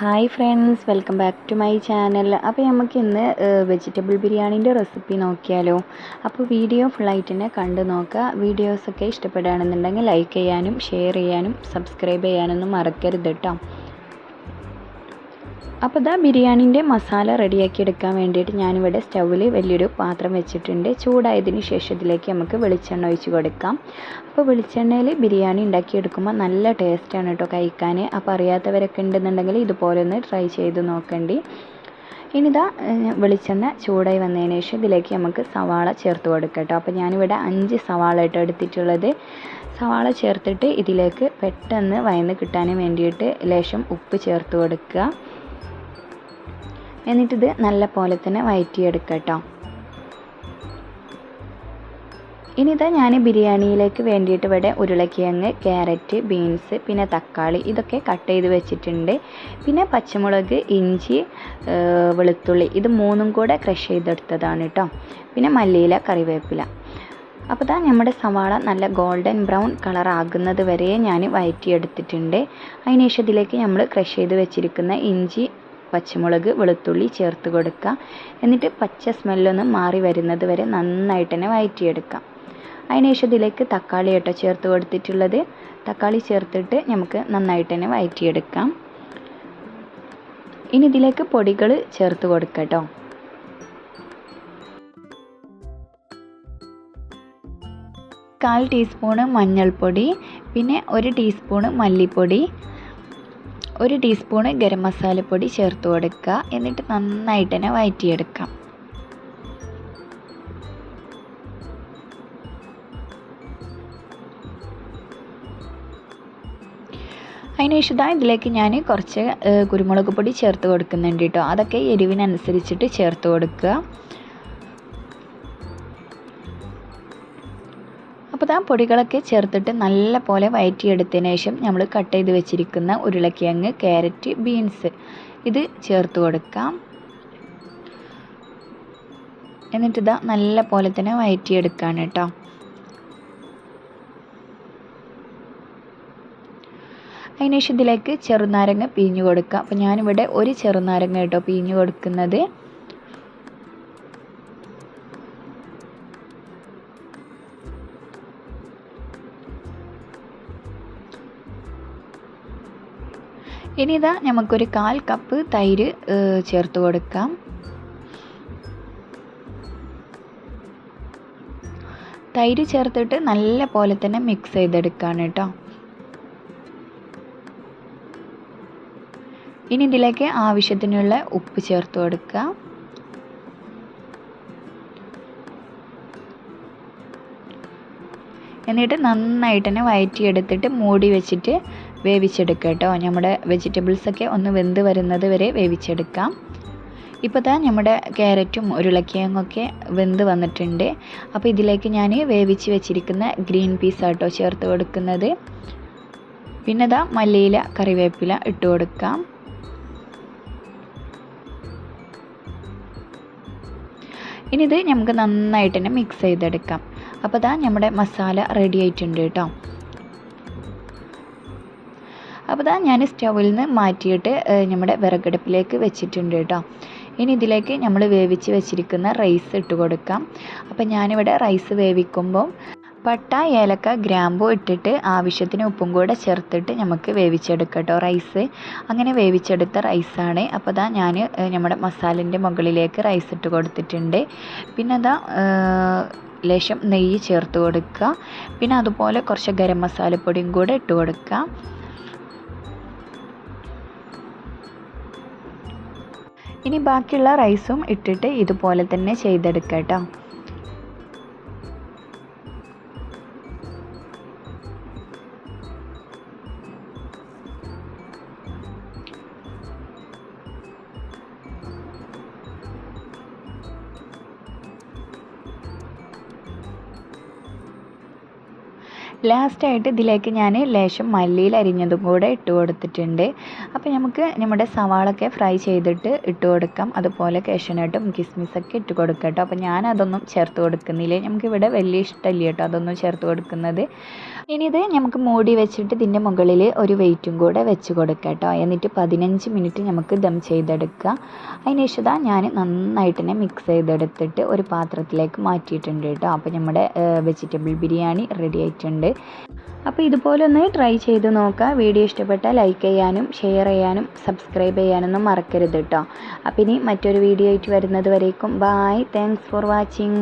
Hi friends welcome back to my channel അപ്പോൾ നമുക്ക് ഇന്ന് വെജിറ്റബിൾ ബിരിയാണീന്റെ റെസിപ്പി നോക്കിയാലോ. അപ്പോൾ വീഡിയോ ഫുള്ളായിട്ട് തന്നെ കണ്ടു നോക്കുക. വീഡിയോസൊക്കെ ഇഷ്ടപ്പെടുകയാണെന്നുണ്ടെങ്കിൽ ലൈക്ക് ചെയ്യാനും ഷെയർ ചെയ്യാനും സബ്സ്ക്രൈബ് ചെയ്യാനൊന്നും മറക്കരുത് കേട്ടോ അപ്പോൾ ഇതാ ബിരിയാണീന്റെ മസാല റെഡിയാക്കി എടുക്കാൻ വേണ്ടിയിട്ട് ഞാനിവിടെ സ്റ്റൗവിൽ വലിയൊരു പാത്രം വെച്ചിട്ടുണ്ട്. ചൂടായതിന് ശേഷം ഇതിലേക്ക് നമുക്ക് വെളിച്ചെണ്ണ ഒഴിച്ച് കൊടുക്കാം. അപ്പോൾ വെളിച്ചെണ്ണയിൽ ബിരിയാണി ഉണ്ടാക്കിയെടുക്കുമ്പോൾ നല്ല ടേസ്റ്റാണ് കേട്ടോ കഴിക്കാൻ അപ്പോൾ അറിയാത്തവരൊക്കെ ഉണ്ടെന്നുണ്ടെങ്കിൽ ഇതുപോലെ ഒന്ന് ട്രൈ ചെയ്ത് നോക്കണ്ടി. ഇനിതാ വെളിച്ചെണ്ണ ചൂടായി വന്നതിന് ശേഷം ഇതിലേക്ക് നമുക്ക് സവാള ചേർത്ത് കൊടുക്കാം കേട്ടോ. അപ്പോൾ ഞാനിവിടെ അഞ്ച് സവാള ഇട്ട് എടുത്തിട്ടുള്ളത്. സവാള ചേർത്തിട്ട് ഇതിലേക്ക് പെട്ടെന്ന് വയന്ന് കിട്ടാൻ വേണ്ടിയിട്ട് ലേശം ഉപ്പ് ചേർത്ത് കൊടുക്കുക. എന്നിട്ടിത് നല്ല പോലെ തന്നെ വയറ്റിയെടുക്കുക കേട്ടോ ഇനിതാ ഞാൻ ബിരിയാണിയിലേക്ക് വേണ്ടിയിട്ട് ഇവിടെ ഉരുളക്കിഴങ്ങ് ക്യാരറ്റ് ബീൻസ് പിന്നെ തക്കാളി ഇതൊക്കെ കട്ട് ചെയ്ത് വെച്ചിട്ടുണ്ട്. പിന്നെ പച്ചമുളക് ഇഞ്ചി വെളുത്തുള്ളി ഇത് മൂന്നും കൂടെ ക്രഷ് ചെയ്തെടുത്തതാണ് കേട്ടോ പിന്നെ മല്ലിയില കറിവേപ്പില. അപ്പോൾ ഇതാ നമ്മുടെ സവാള നല്ല ഗോൾഡൻ ബ്രൗൺ കളർ ആകുന്നത് വരെ ഞാൻ വയറ്റിയെടുത്തിട്ടുണ്ട്. അതിനുശേഷം ഇതിലേക്ക് നമ്മൾ ക്രഷ് ചെയ്ത് വെച്ചിരിക്കുന്ന ഇഞ്ചി പച്ചമുളക് വെളുത്തുള്ളി ചേർത്ത് കൊടുക്കുക എന്നിട്ട് പച്ച സ്മെല്ലൊന്ന് മാറി വരുന്നത് വരെ നന്നായിട്ട് തന്നെ വയറ്റിയെടുക്കാം. അതിനുശേഷം ഇതിലേക്ക് തക്കാളി കേട്ടോ ചേർത്ത് കൊടുത്തിട്ടുള്ളത്. തക്കാളി ചേർത്തിട്ട് നമുക്ക് നന്നായിട്ട് തന്നെ വയറ്റിയെടുക്കാം. ഇനി ഇതിലേക്ക് പൊടികൾ ചേർത്ത് കൊടുക്കാം കേട്ടോ. കാൽ ടീസ്പൂണ് മഞ്ഞൾപ്പൊടി പിന്നെ ഒരു ടീസ്പൂണ് മല്ലിപ്പൊടി ഒരു ടീസ്പൂണ് ഗരം മസാലപ്പൊടി ചേർത്ത് കൊടുക്കുക. എന്നിട്ട് നന്നായിട്ട് തന്നെ വഴറ്റിയെടുക്കാം അതിനുശേഷം ഇതാ ഇതിലേക്ക് ഞാൻ കുറച്ച് കുരുമുളക് പൊടി ചേർത്ത് കൊടുക്കുന്നുണ്ട് കേട്ടോ. അതൊക്കെ എരിവിനനുസരിച്ചിട്ട് ചേർത്ത് കൊടുക്കുക. അപ്പോൾ പൊടികളൊക്കെ ചേർത്തിട്ട് നല്ല പോലെ വയറ്റിയെടുത്തതിന് ശേഷം നമ്മൾ കട്ട് ചെയ്ത് വെച്ചിരിക്കുന്ന ഉരുളക്കിഴങ്ങ് ക്യാരറ്റ് ബീൻസ് ഇത് ചേർത്ത് കൊടുക്കാം. എന്നിട്ട് ഇതാ നല്ല പോലെ തന്നെ വയറ്റിയെടുക്കാണ് കേട്ടോ. അതിനുശേഷം ഇതിലേക്ക് ചെറുനാരങ്ങ പിഴിഞ്ഞു കൊടുക്കുക അപ്പോൾ ഞാനിവിടെ ഒരു ചെറുനാരങ്ങ കേട്ടോ പിഴിഞ്ഞു കൊടുക്കുന്നത്. ഇനി ഇതാ നമുക്കൊരു കാൽ കപ്പ് തൈര് ചേർത്ത് കൊടുക്കാം. തൈര് ചേർത്തിട്ട് നല്ല പോലെ തന്നെ മിക്സ് ചെയ്തെടുക്കാണ് കേട്ടോ ഇനി ഇതിലേക്ക് ആവശ്യത്തിനുള്ള ഉപ്പ് ചേർത്ത് കൊടുക്കുക എന്നിട്ട് നന്നായിട്ട് തന്നെ വയറ്റിയെടുത്തിട്ട് മൂടി വെച്ചിട്ട് വേവിച്ചെടുക്കുക കേട്ടോ. നമ്മുടെ വെജിറ്റബിൾസൊക്കെ ഒന്ന് വെന്ത് വരുന്നത് വരെ വേവിച്ചെടുക്കാം. ഇപ്പോൾ താ നമ്മുടെ ക്യാരറ്റും ഉരുളക്കിഴങ്ങൊക്കെ വെന്ത് വന്നിട്ടുണ്ട്. അപ്പോൾ ഇതിലേക്ക് ഞാൻ വേവിച്ച് വെച്ചിരിക്കുന്ന ഗ്രീൻ പീസ് ആട്ടോ ചേർത്ത് കൊടുക്കുന്നത്. പിന്നെ ഇതാ മല്ലിയില കറിവേപ്പില ഇട്ട് കൊടുക്കാം. ഇനി ഇത് നമുക്ക് നന്നായിട്ട് തന്നെ മിക്സ് ചെയ്തെടുക്കാം. അപ്പോൾ ഇതാ നമ്മുടെ മസാല റെഡി ആയിട്ടുണ്ട് കേട്ടോ. അപ്പോൾ ഇതാ ഞാൻ സ്റ്റൗവിൽ നിന്ന് മാറ്റിയിട്ട് നമ്മുടെ വിറകടുപ്പിലേക്ക് വെച്ചിട്ടുണ്ട് കേട്ടോ. ഇനി ഇതിലേക്ക് നമ്മൾ വേവിച്ച് വെച്ചിരിക്കുന്ന റൈസ് ഇട്ട് കൊടുക്കാം. അപ്പോൾ ഞാനിവിടെ റൈസ് വേവിക്കുമ്പോൾ പട്ട ഏലക്ക ഗ്രാമ്പു ഇട്ടിട്ട് ആവശ്യത്തിന് ഉപ്പും കൂടെ ചേർത്തിട്ട് നമുക്ക് വേവിച്ചെടുക്കാം കേട്ടോ റൈസ്. അങ്ങനെ വേവിച്ചെടുത്ത റൈസാണ്. അപ്പോൾ അതാ ഞാൻ നമ്മുടെ മസാലിന്റെ മുകളിലേക്ക് റൈസ് ഇട്ട് കൊടുത്തിട്ടുണ്ട്. പിന്നെ അതാ ലേശം നെയ്യ് ചേർത്ത് കൊടുക്കുക. പിന്നെ അതുപോലെ കുറച്ച് ഗരം മസാലപ്പൊടിയും കൂടെ ഇട്ട് കൊടുക്കുക. ഇനി ബാക്കിയുള്ള റൈസും ഇട്ടിട്ട് ഇതുപോലെ തന്നെ ചെയ്തെടുക്കാം കേട്ടോ. ലാസ്റ്റായിട്ട് ഇതിലേക്ക് ഞാൻ ലേശം മല്ലിയിൽ അരിഞ്ഞതും കൂടെ ഇട്ട് കൊടുത്തിട്ടുണ്ട്. അപ്പോൾ നമുക്ക് നമ്മുടെ സവാളൊക്കെ ഫ്രൈ ചെയ്തിട്ട് ഇട്ട് കൊടുക്കാം. അതുപോലെ കേഷനട്ടും കിസ്മിസൊക്കെ ഇട്ട് കൊടുക്കാം കേട്ടോ. അപ്പോൾ ഞാൻ അതൊന്നും ചേർത്ത് കൊടുക്കുന്നില്ല. നമുക്കിവിടെ വലിയ ഇഷ്ടമല്ല കേട്ടോ അതൊന്നും ചേർത്ത് കൊടുക്കുന്നത്. ഇനി ഇത് നമുക്ക് മൂടി വെച്ചിട്ട് ഇതിന്റെ മുകളിൽ ഒരു വെയിറ്റും കൂടെ വെച്ച് കൊടുക്കാം കേട്ടോ. എന്നിട്ട് പതിനഞ്ച് മിനിറ്റ് നമുക്ക് ദം ചെയ്തെടുക്കുക അതിന് ശേഷം ഞാൻ നന്നായിട്ട് തന്നെ മിക്സ് ചെയ്തെടുത്തിട്ട് ഒരു പാത്രത്തിലേക്ക് മാറ്റിയിട്ടുണ്ട് കേട്ടോ. അപ്പോൾ നമ്മുടെ വെജിറ്റബിൾ ബിരിയാണി റെഡി ആയിട്ടുണ്ട്. അപ്പോൾ ഇതുപോലെ ഒന്ന് ട്രൈ ചെയ്ത് നോക്കുക. വീഡിയോ ഇഷ്ടപ്പെട്ടാൽ ലൈക്ക് ചെയ്യാനും ഷെയർ ചെയ്യാനും സബ്സ്ക്രൈബ് ചെയ്യാനൊന്നും മറക്കരുത് കേട്ടോ. അപ്പോൾ ഇനി മറ്റൊരു വീഡിയോ ആയിട്ട് വരുന്നത് വരേക്കും. Bye thanks for watching